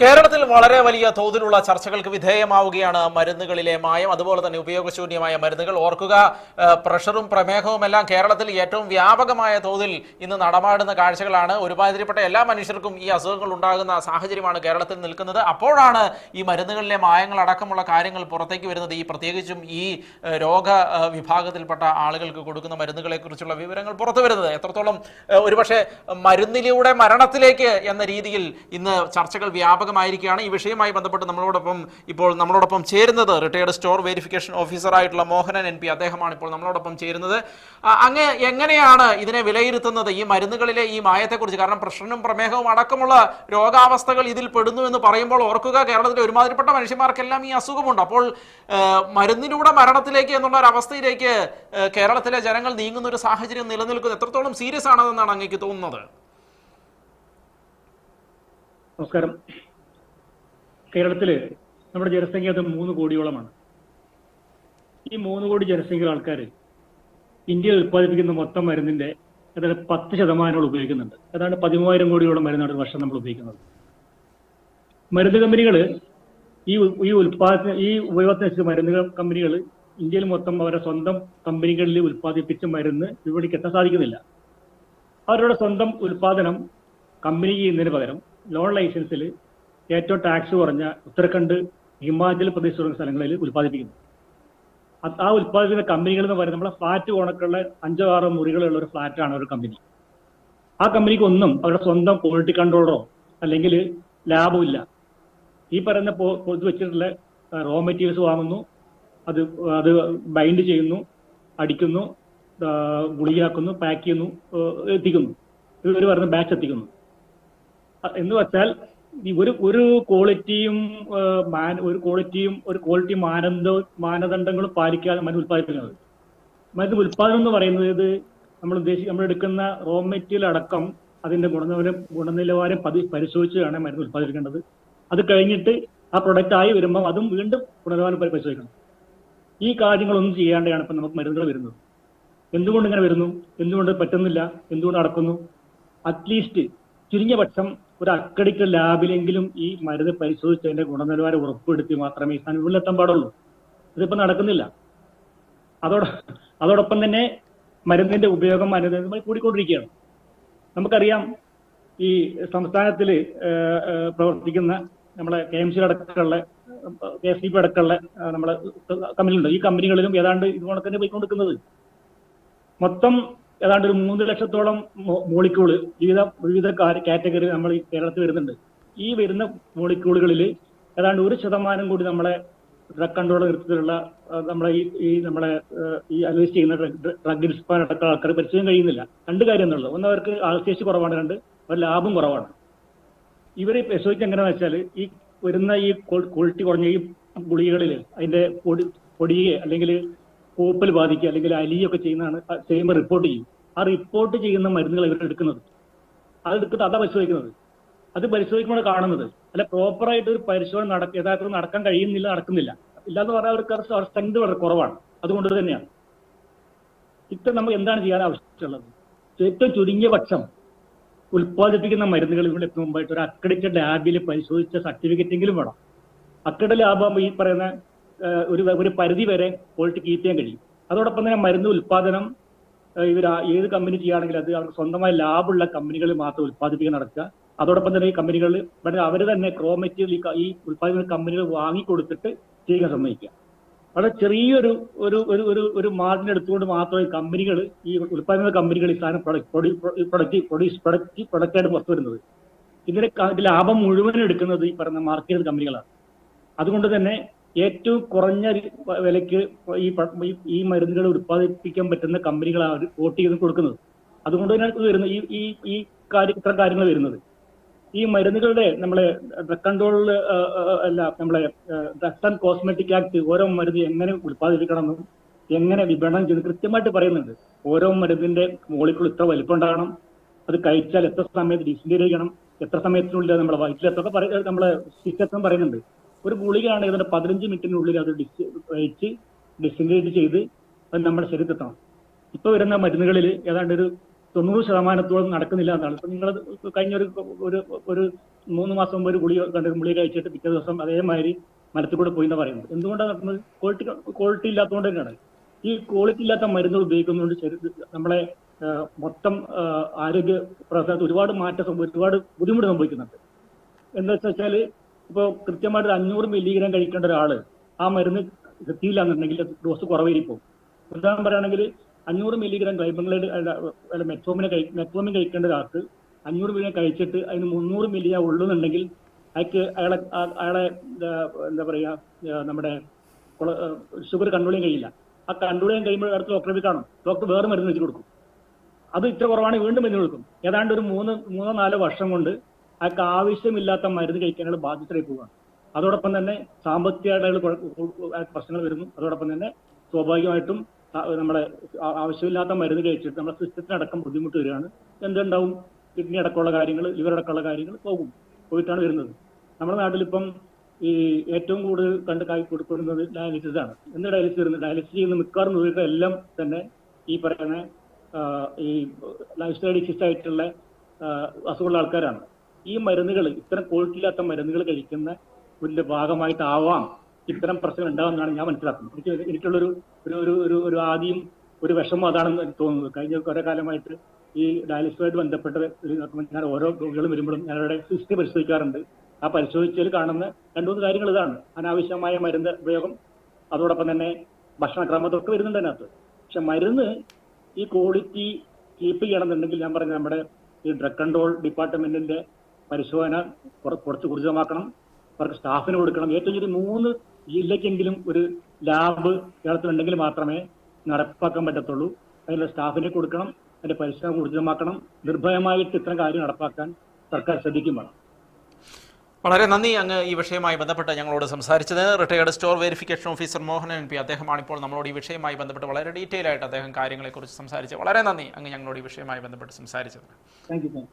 കേരളത്തിൽ വളരെ വലിയ തോതിലുള്ള ചർച്ചകൾക്ക് വിധേയമാവുകയാണ് മരുന്നുകളിലെ മായം അതുപോലെ തന്നെ ഉപയോഗശൂന്യമായ മരുന്നുകൾ. ഓർക്കുക പ്രഷറും പ്രമേഹവും എല്ലാം കേരളത്തിൽ ഏറ്റവും വ്യാപകമായ തോതിൽ ഇന്ന് നടമാടുന്ന കാഴ്ചകളാണ്. ഒരുമാതിരിപ്പെട്ട എല്ലാ മനുഷ്യർക്കും ഈ അസുഖങ്ങൾ ഉണ്ടാകുന്ന സാഹചര്യമാണ് കേരളത്തിൽ നിൽക്കുന്നത്. അപ്പോഴാണ് ഈ മരുന്നുകളിലെ മായങ്ങൾ അടക്കമുള്ള കാര്യങ്ങൾ പുറത്തേക്ക് വരുന്നത്. ഈ പ്രത്യേകിച്ചും ഈ രോഗ വിഭാഗത്തിൽപ്പെട്ട ആളുകൾക്ക് കൊടുക്കുന്ന മരുന്നുകളെ കുറിച്ചുള്ള വിവരങ്ങൾ പുറത്തു വരുന്നത്. എത്രത്തോളം ഒരുപക്ഷെ മരുന്നിലൂടെ മരണത്തിലേക്ക് എന്ന രീതിയിൽ ഇന്ന് ചർച്ചകൾ വ്യാപകമായിരിക്കുകയാണ്. ഈ വിഷയവുമായി ബന്ധപ്പെട്ട് നമ്മളോടൊപ്പം ഇപ്പോൾ നമ്മളോടൊപ്പം ചേരുന്നത് റിട്ടയർഡ് സ്റ്റോർ വെരിഫിക്കേഷൻ ഓഫീസറായിട്ടുള്ള മോഹനൻ എൻ പി അദ്ദേഹമാണ് ഇപ്പോൾ നമ്മളോടൊപ്പം ചേരുന്നത്. അങ്ങ് എങ്ങനെയാണ് ഇതിനെ വിലയിരുത്തുന്നത്? ഈ മരുന്നുകളിലെ ഈ മായത്തെക്കുറിച്ച് കാരണം പ്രശ്നവും പ്രമേഹവും അടക്കമുള്ള രോഗാവസ്ഥകൾ ഇതിൽ പെടുന്നു എന്ന് പറയുമ്പോൾ ഓർക്കുക കേരളത്തിലെ ഒരുമാതിരിപ്പെട്ട മനുഷ്യന്മാർക്കെല്ലാം ഈ അസുഖമുണ്ട്. അപ്പോൾ മരുന്നിലൂടെ മരണത്തിലേക്ക് എന്നുള്ള ഒരു അവസ്ഥയിലേക്ക് കേരളത്തിലെ ജനങ്ങൾ നീങ്ങുന്ന ഒരു സാഹചര്യം നിലനിൽക്കുന്നത് എത്രത്തോളം സീരിയസ് ആണെന്നാണ് അങ്ങേക്ക് തോന്നുന്നത്? നമസ്കാരം. കേരളത്തിൽ നമ്മുടെ ജനസംഖ്യ അത് മൂന്ന് കോടിയോളമാണ്. ഈ മൂന്ന് കോടി ജനസംഖ്യ ആൾക്കാർ ഇന്ത്യയിൽ ഉത്പാദിപ്പിക്കുന്ന മൊത്തം മരുന്നിന്റെ അതായത് പത്ത് ശതമാനങ്ങൾ ഉപയോഗിക്കുന്നുണ്ട്. അതാണ് പതിമൂവായിരം കോടിയോളം മരുന്നാണ് വർഷം നമ്മൾ ഉപയോഗിക്കുന്നത്. മരുന്ന് കമ്പനികൾ ഈ ഈ ഉൽപാദന ഈ ഉപയോഗത്തിന് മരുന്ന് കമ്പനികൾ ഇന്ത്യയിൽ മൊത്തം അവരുടെ സ്വന്തം കമ്പനികളിൽ ഉൽപ്പാദിപ്പിച്ച മരുന്ന് വിപണിക്ക് എത്താൻ സാധിക്കുന്നില്ല. അവരുടെ സ്വന്തം ഉൽപാദനം കമ്പനി ചെയ്യുന്നതിന് പകരം ലോൺ ലൈസൻസിൽ ഏറ്റവും ടാക്സ് കുറഞ്ഞ ഉത്തരാഖണ്ഡ് ഹിമാചൽ പ്രദേശ് തുടങ്ങിയ സ്ഥലങ്ങളിൽ ഉൽപ്പാദിപ്പിക്കുന്നു. ആ ഉത്പാദിപ്പിക്കുന്ന കമ്പനികൾ എന്ന് പറയുന്നത് നമ്മളെ ഫ്ലാറ്റ് ഓണക്കുള്ള അഞ്ചോ ആറോ മുറികളുള്ള ഒരു ഫ്ലാറ്റാണ് ഒരു കമ്പനി ആ കമ്പനിക്ക് ഒന്നും അവരുടെ സ്വന്തം ക്വാളിറ്റി കൺട്രോളറോ അല്ലെങ്കിൽ ലാബോ ഇല്ല. ഈ പറയുന്ന പോ- പോ- ഇത് വെച്ചിട്ടുള്ള റോ മെറ്റീരിയൽസ് വാങ്ങുന്നു. അത് അത് ബൈൻഡ് ചെയ്യുന്നു അടിക്കുന്നു ഗുളികയാക്കുന്നു പാക്ക് ചെയ്യുന്നു എത്തിക്കുന്നു. ഇവർ പറയുന്ന ബാച്ച് എത്തിക്കുന്നു. എന്ന് വെച്ചാൽ ഒരു ഒരു ക്വാളിറ്റിയും ഒരു ക്വാളിറ്റിയും ഒരു ക്വാളിറ്റി മാനദ മാനദണ്ഡങ്ങളും പാലിക്കാതെ മരുന്ന് ഉൽപ്പാദിപ്പിക്കുന്നത്. മരുന്ന് ഉൽപ്പാദനം എന്ന് പറയുന്നത് നമ്മൾ ഉദ്ദേശിച്ച് നമ്മൾ എടുക്കുന്ന റോ മെറ്റീരിയൽ അടക്കം അതിന്റെ ഗുണനിലവാരം ഗുണനിലവാരം പതി പരിശോധിച്ചാണ് മരുന്ന് ഉൽപ്പാദിപ്പിക്കേണ്ടത്. അത് കഴിഞ്ഞിട്ട് ആ പ്രൊഡക്റ്റ് ആയി വരുമ്പോൾ അതും വീണ്ടും ഗുണനിലവാരം പരി- പരിശോധിക്കണം. ഈ കാര്യങ്ങളൊന്നും ചെയ്യാണ്ടാണ് ഇപ്പം നമുക്ക് മരുന്നുകൾ വരുന്നത്. എന്തുകൊണ്ട് ഇങ്ങനെ വരുന്നു? എന്തുകൊണ്ട് പറ്റുന്നില്ല? എന്തുകൊണ്ട് നടക്കുന്നു? അറ്റ്ലീസ്റ്റ് ചുരുങ്ങിയ പക്ഷം ഒരു അക്കഡിക്റ്റ് ലാബിലെങ്കിലും ഈ മരുന്ന് പരിശോധിച്ച് അതിന്റെ ഗുണനിലവാരം ഉറപ്പുവരുത്തി മാത്രമേ ഈ സാധനം ഉള്ളിലെത്താൻ പാടുള്ളൂ. ഇതിപ്പോ നടക്കുന്നില്ല. അതോട് അതോടൊപ്പം തന്നെ മരുന്നിന്റെ ഉപയോഗം അനുദിനമായി കൂടിക്കൊണ്ടിരിക്കുകയാണ്. നമുക്കറിയാം ഈ സംസ്ഥാനത്തിൽ പ്രവർത്തിക്കുന്ന നമ്മളെ കെ എം സി അടക്കമുള്ള കെ എസ് ഡി പി അടക്കമുള്ള നമ്മളെ കമ്പനികളുണ്ട്. ഈ കമ്പനികളിലും ഏതാണ്ട് ഇതുപോലെ തന്നെ പോയിക്കൊണ്ടിരിക്കുന്നത്. മൊത്തം ഏതാണ്ട് ഒരു മൂന്ന് ലക്ഷത്തോളം മോളിക്യൂൾ വിവിധ വിവിധ കാറ്റഗറി നമ്മൾ ഈ കേരളത്തിൽ വരുന്നുണ്ട്. ഈ വരുന്ന മോളിക്യൂളുകളിൽ ഏതാണ്ട് ഒരു ശതമാനം കൂടി നമ്മളെ ഡ്രഗ് കൺട്രോൾ നേതൃത്വത്തിലുള്ള നമ്മളെ ഈ ഈ നമ്മളെ ഈ അനലൈസ് ചെയ്യുന്ന ഡ്രഗ് ഡിസ്പാൻ അടക്കം ആൾക്കാർ പരിശോധന കഴിയുന്നില്ല. രണ്ട് കാര്യം എന്നുള്ളത് ഒന്ന് അവർക്ക് ആൾശേഷി കുറവാണ്. രണ്ട് അവർ ലാഭം കുറവാണ്. ഇവരെ പരിശോധിച്ച് എങ്ങനെയാണെന്ന് വെച്ചാൽ ഈ വരുന്ന ഈ ക്വാളിറ്റി കുറഞ്ഞ ഈ ഗുളികകളിൽ അതിന്റെ പൊടി പൊടിയെ അല്ലെങ്കിൽ കൂപ്പൽ ബാധിക്കുക അല്ലെങ്കിൽ അലിയൊക്കെ ചെയ്യുന്നതാണ് ചെയ്യുമ്പോൾ റിപ്പോർട്ട് ചെയ്യും. ആ റിപ്പോർട്ട് ചെയ്യുന്ന മരുന്നുകൾ ഇവർ എടുക്കുന്നത്. അത് എടുത്തിട്ട് അതാ പരിശോധിക്കുന്നത്. അത് പരിശോധിക്കുമ്പോൾ കാണുന്നത്. അല്ല പ്രോപ്പറായിട്ട് ഒരു പരിശോധന നടക്കുക യഥാർത്ഥത്തിൽ നടക്കാൻ കഴിയുന്നില്ല നടക്കുന്നില്ല. ഇല്ലാന്ന് പറഞ്ഞാൽ അവർക്ക് സ്ട്രെങ്ത് വളരെ കുറവാണ്. അതുകൊണ്ട് തന്നെയാണ്. ഇത്ര നമുക്ക് എന്താണ് ചെയ്യാൻ ആവശ്യമുള്ളത്? ഏറ്റവും ചുരുങ്ങിയ പക്ഷം ഉൽപ്പാദിപ്പിക്കുന്ന മരുന്നുകൾ ഇവിടെ മുമ്പായിട്ട് ഒരു അക്രഡിറ്റഡ് ലാബിൽ പരിശോധിച്ച സർട്ടിഫിക്കറ്റ് എങ്കിലും വേണം. അക്രഡിറ്റഡ് ലാബാകുമ്പോൾ ഈ പറയുന്ന ഒരു ഒരു പരിധി വരെ ക്വാളിറ്റി കീപ്പ് ചെയ്യാൻ കഴിയും. അതോടൊപ്പം തന്നെ മരുന്ന് ഉൽപ്പാദനം ഇവർ ഏത് കമ്പനി ചെയ്യുകയാണെങ്കിൽ അത് അവർക്ക് സ്വന്തമായി ലാഭമുള്ള കമ്പനികൾ മാത്രം ഉത്പാദിപ്പിക്കാൻ നടക്കുക. അതോടൊപ്പം തന്നെ ഈ കമ്പനികളിൽ അവർ തന്നെ ക്രോ മെറ്റീരിയൽ ഈ ഉൽപ്പാദിപ്പിക്കുന്ന കമ്പനികൾ വാങ്ങിക്കൊടുത്തിട്ട് ചെയ്യാൻ സമ്മതിക്കുക വളരെ ചെറിയൊരു ഒരു ഒരു ഒരു ഒരു മാർജിൻ എടുത്തുകൊണ്ട് മാത്രം ഈ കമ്പനികൾ ഈ ഉൽപ്പാദന കമ്പനികൾ ഈ സാധനം പ്രൊഡക്റ്റ് പ്രൊഡ്യൂസ് പ്രൊഡക്റ്റ് പ്രൊഡക്റ്റായിട്ട് പുറത്തു വരുന്നത്. ഇതിന്റെ ലാഭം മുഴുവൻ എടുക്കുന്നത് ഈ പറഞ്ഞ മാർക്കറ്റ് കമ്പനികളാണ് അതുകൊണ്ട് തന്നെ ഏറ്റവും കുറഞ്ഞ വിലയ്ക്ക് ഈ ഈ- മരുന്നുകൾ ഉത്പാദിപ്പിക്കാൻ പറ്റുന്ന കമ്പനികളാണ് അവർ വോട്ട് ചെയ്ത് കൊടുക്കുന്നത്. അതുകൊണ്ട് തന്നെ വരുന്നത് ഈ ഈ ഈ കാര്യം ഇത്തരം കാര്യങ്ങൾ വരുന്നത്. ഈ മരുന്നുകളുടെ നമ്മളെ ഡ്രഗ് കൺട്രോൾ അല്ല നമ്മളെ ഡ്രഗ്സ് ആൻഡ് കോസ്മെറ്റിക് ആക്ട് ഓരോ മരുന്ന് എങ്ങനെ ഉത്പാദിപ്പിക്കണമെന്നും എങ്ങനെ വിപണനം ചെയ്ത് കൃത്യമായിട്ട് പറയുന്നുണ്ട്. ഓരോ മരുന്നിന്റെ മോളിക്കുൾ ഇത്ര വലിപ്പം ഉണ്ടാകണം അത് കഴിച്ചാൽ എത്ര സമയത്ത് ഡിസിന്റെ ചെയ്യണം എത്ര സമയത്തിനുള്ളിൽ നമ്മളെ വയറ്റിൽ എത്ര നമ്മളെ സിസ്റ്റത്തും പറയുന്നുണ്ട്. ഒരു ഗുളികയാണ് ഏതാണ്ട് പതിനഞ്ച് മിനിറ്റിനുള്ളിൽ അത് ഡിസ് വെച്ച് ഡിസിൻഗ്രേറ്റ് ചെയ്ത് അത് നമ്മുടെ ശരീരത്തെത്തണം ഇപ്പൊ വരുന്ന മരുന്നുകളിൽ ഏതാണ്ട് ഒരു തൊണ്ണൂറ് ശതമാനത്തോളം നടക്കുന്നില്ല എന്നാണ്. ഇപ്പൊ നിങ്ങൾ കഴിഞ്ഞ ഒരു ഒരു മൂന്ന് മാസം മുമ്പ് ഒരു ഗുളിക കണ്ട ഗുളിക കഴിച്ചിട്ട് പിറ്റേ ദിവസം അതേമാതിരി മരത്തിൽ കൂടെ പോയി എന്ന് പറയുന്നത്. എന്തുകൊണ്ടാണ് നടക്കുന്നത് ക്വാളിറ്റി ക്വാളിറ്റി ഇല്ലാത്തതുകൊണ്ട് തന്നെയാണ്. ഈ ക്വാളിറ്റി ഇല്ലാത്ത മരുന്നുകൾ ഉപയോഗിക്കുന്നതുകൊണ്ട് ശരീരത്തിൽ നമ്മളെ മൊത്തം ആരോഗ്യ പ്രവർത്തനത്തിൽ ഒരുപാട് മാറ്റം ഒരുപാട് ബുദ്ധിമുട്ട് സംഭവിക്കുന്നുണ്ട്. എന്താ വെച്ചാൽ ഇപ്പോൾ കൃത്യമായിട്ട് ഒരു അഞ്ഞൂറ് മില്ലിഗ്രാം കഴിക്കേണ്ട ഒരാൾ ആ മരുന്ന് എത്തിയില്ല എന്നുണ്ടെങ്കിൽ ഡോസ് കുറവായിരിക്കും ഉദാഹരണം പറയുകയാണെങ്കിൽ അഞ്ഞൂറ് മില്ലിഗ്രാം അല്ല മെറ്റോമിനെ മെട്രോമിൻ കഴിക്കേണ്ട ഒരാൾക്ക് അഞ്ഞൂറ് മില്ലിഗ്രാം കഴിച്ചിട്ട് അതിന് മുന്നൂറ് മില്ലിഗ്രാം ഉള്ളുന്നുണ്ടെങ്കിൽ അയാൾക്ക് അയാളെ അയാളെ എന്താ പറയുക നമ്മുടെ ഷുഗർ കൺട്രോൾ ചെയ്യാൻ കഴിയില്ല. ആ കൺട്രോൾ ചെയ്യാൻ കഴിയുമ്പോൾ അടുത്ത് ഡോക്ടറെ കാണും. ഡോക്ടർ വേറെ മരുന്ന് വെച്ച് കൊടുക്കും. അത് ഇത്ര കുറവാണെങ്കിൽ വീണ്ടും മരുന്ന് കൊടുക്കും. ഏതാണ്ട് ഒരു മൂന്ന് മൂന്നോ നാലോ വർഷം കൊണ്ട് അയാൾക്ക് ആവശ്യമില്ലാത്ത മരുന്ന് കഴിക്കാനുള്ള ബാധ്യതയായി പോവുകയാണ്. അതോടൊപ്പം തന്നെ സാമ്പത്തികമായിട്ടുള്ള പ്രശ്നങ്ങൾ വരുന്നു. അതോടൊപ്പം തന്നെ സ്വാഭാവികമായിട്ടും നമ്മുടെ ആവശ്യമില്ലാത്ത മരുന്ന് കഴിച്ചിട്ട് നമ്മുടെ സിസ്റ്റത്തിനടക്കം ബുദ്ധിമുട്ട് വരികയാണ്. എന്തുണ്ടാവും? കിഡ്നി അടക്കമുള്ള കാര്യങ്ങൾ ലിവർ കാര്യങ്ങൾ പോകും പോയിട്ടാണ് വരുന്നത്. നമ്മുടെ നാട്ടിലിപ്പം ഈ ഏറ്റവും കൂടുതൽ കണ്ട് കായ് കൊടുക്കുന്നത് ഡയാലിസിസ് ആണ്. എന്ത് ഡയാലിസിസ് വരുന്നത് ഡയാലിസിസ് ചെയ്യുന്ന മിക്കവാറും രോഗികൾ എല്ലാം തന്നെ ഈ പറയുന്ന ഈ ലൈഫ് സ്റ്റൈൽ ഡിസീസ് ആയിട്ടുള്ള അസുഖമുള്ള ആൾക്കാരാണ്. ഈ മരുന്നുകൾ ഇത്തരം ക്വാളിറ്റി ഇല്ലാത്ത മരുന്നുകൾ കഴിക്കുന്ന ഒരു ഭാഗമായിട്ടാവാം ഇത്തരം പ്രശ്നങ്ങൾ ഉണ്ടാകുമെന്നാണ് ഞാൻ മനസ്സിലാക്കുന്നത്. എനിക്ക് എനിക്കുള്ളൊരു ഒരു ഒരു ഒരു ഒരു ആദ്യം ഒരു വിഷമം അതാണെന്ന് എനിക്ക് തോന്നുന്നത്. കഴിഞ്ഞ കുറെ കാലമായിട്ട് ഈ ഡയാലിസിസുമായിട്ട് ബന്ധപ്പെട്ട ഒരു ഞാൻ ഓരോ രോഗികളും വരുമ്പോഴും ഞാൻ അവരുടെ ഹിസ്റ്ററി പരിശോധിക്കാറുണ്ട്. ആ പരിശോധിച്ചതിൽ കാണുന്ന രണ്ടു മൂന്ന് കാര്യങ്ങൾ ഇതാണ്. അനാവശ്യമായ മരുന്ന് ഉപയോഗം അതോടൊപ്പം തന്നെ ഭക്ഷണക്രമത്തൊക്കെ വരുന്നുണ്ട് അതിനകത്ത്. പക്ഷെ മരുന്ന് ഈ ക്വാളിറ്റി കീപ്പ് ചെയ്യണമെന്നുണ്ടെങ്കിൽ ഞാൻ പറഞ്ഞ നമ്മുടെ ഈ ഡ്രഗ് കൺട്രോൾ ഡിപ്പാർട്ട്മെന്റിന്റെ പരിശോധന കുറച്ച് ഊർജിതമാക്കണം അവർക്ക് സ്റ്റാഫിന് കൊടുക്കണം. ഏറ്റവും ചെറിയ മൂന്ന് ജില്ലയ്ക്കെങ്കിലും ഒരു ലാബ് കേരളത്തിലുണ്ടെങ്കിൽ മാത്രമേ നടപ്പാക്കാൻ പറ്റത്തുള്ളൂ. അതിനുള്ള സ്റ്റാഫിനെ കൊടുക്കണം. അതിന്റെ പരിശ്രമം ഊർജിതമാക്കണം നിർഭയമായിട്ട് ഇത്തരം കാര്യം നടപ്പാക്കാൻ സർക്കാർ ശ്രദ്ധിക്കും വേണം. വളരെ നന്ദി. അങ്ങ് ഈ വിഷയവുമായി ബന്ധപ്പെട്ട് ഞങ്ങളോട് സംസാരിച്ചത് retired store verification officer Mohan N P. അദ്ദേഹമാണ് ഇപ്പോൾ നമ്മളോട് ഈ വിഷയവുമായി ബന്ധപ്പെട്ട് വളരെ ഡീറ്റെയിൽ ആയിട്ട് അദ്ദേഹം കാര്യങ്ങളെക്കുറിച്ച് സംസാരിച്ചു വളരെ നന്ദി. അങ്ങ് ഞങ്ങളോട് ഈ വിഷയവുമായി ബന്ധപ്പെട്ട് സംസാരിച്ചത് താങ്ക് യു.